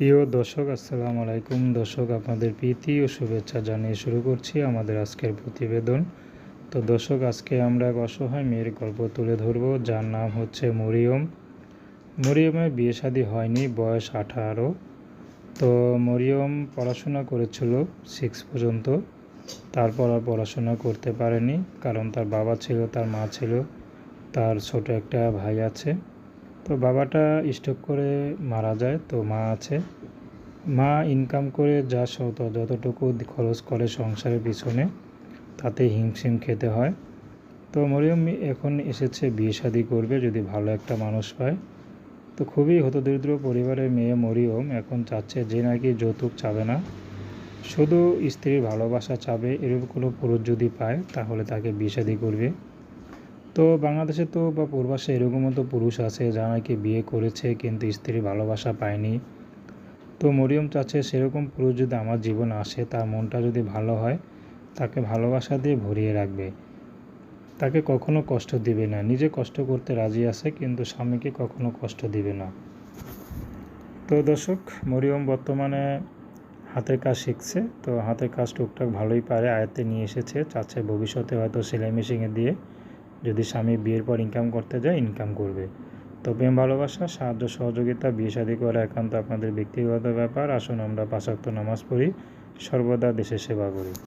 প্রিয় দর্শক, আসসালামু আলাইকুম। দর্শক, আপনাদের প্রীতি ও শুভেচ্ছা জানিয়ে শুরু করছি আমাদের আজকের প্রতিবেদন। তো দর্শক, আজকে আমরা এক অসহায় মেয়ের গল্প তুলে ধরব, যার নাম হচ্ছে মরিয়ম। মরিয়মের বিয়ে শাদী হয়নি, বয়স আঠারো। তো মরিয়ম পড়াশোনা করেছিল সিক্স পর্যন্ত। তারপর আর পড়াশোনা করতে পারেনি, কারণ তার বাবা ছিল, তার মা ছিল, তার ছোট একটা ভাই আছে। তো বাবাটা স্ট্রোক করে মারা যায়, তো মা আছে। মা ইনকাম করে যা শত যতটুকু খরচ করে সংসারের পিছনে, তাতে হিমশিম খেতে হয়। তো মরিয়ম এখন এসেছে বিয়ে শাদি করবে যদি ভালো একটা মানুষ পায়। তো খুবই হতদরিদ্র পরিবারের মেয়ে মরিয়ম এখন চাচ্ছে যে নাকি যৌতুক চাবে না। শুধু স্ত্রীর ভালোবাসা চাবে এরকম কোনো পুরুষ যদি পায়, তাহলে তাকে বিয়ে শাদি করবে। তো বাংলাদেশে তো বা পূর্বাসে এরকমও তো পুরুষ আছে যারা নাকি বিয়ে করেছে কিন্তু স্ত্রীর ভালোবাসা পায়নি। তো মরিয়ম চাচ্ছে সেরকম পুরুষ যদি আমার জীবন আসে, তার মনটা যদি ভালো হয়, তাকে ভালোবাসা দিয়ে ভরিয়ে রাখবে। তাকে কখনো কষ্ট দিবে না। নিজে কষ্ট করতে রাজি আছে, কিন্তু স্বামীকে কখনো কষ্ট দিবে না। তো দর্শক, মরিয়ম বর্তমানে হাতের কাজ শিখছে, তো হাতের কাজ টুকটাক ভালোই পারে, আয়ত্তে নিয়ে এসেছে। চাচ্ছে ভবিষ্যতে হয়তো সেলাই মেশিনে দিয়ে যদি স্বামী বিয়ের পর ইনকাম করতে যায় ইনকাম করবে। তো প্রেম ভালোবাসা, সাহায্য, সহযোগিতা, বিয়ে শাদী করা একান্ত আপনাদের ব্যক্তিগত ব্যাপার। আসুন আমরা পাশাক্ত নামাজ পড়ি, সর্বদা দেশের সেবা করি।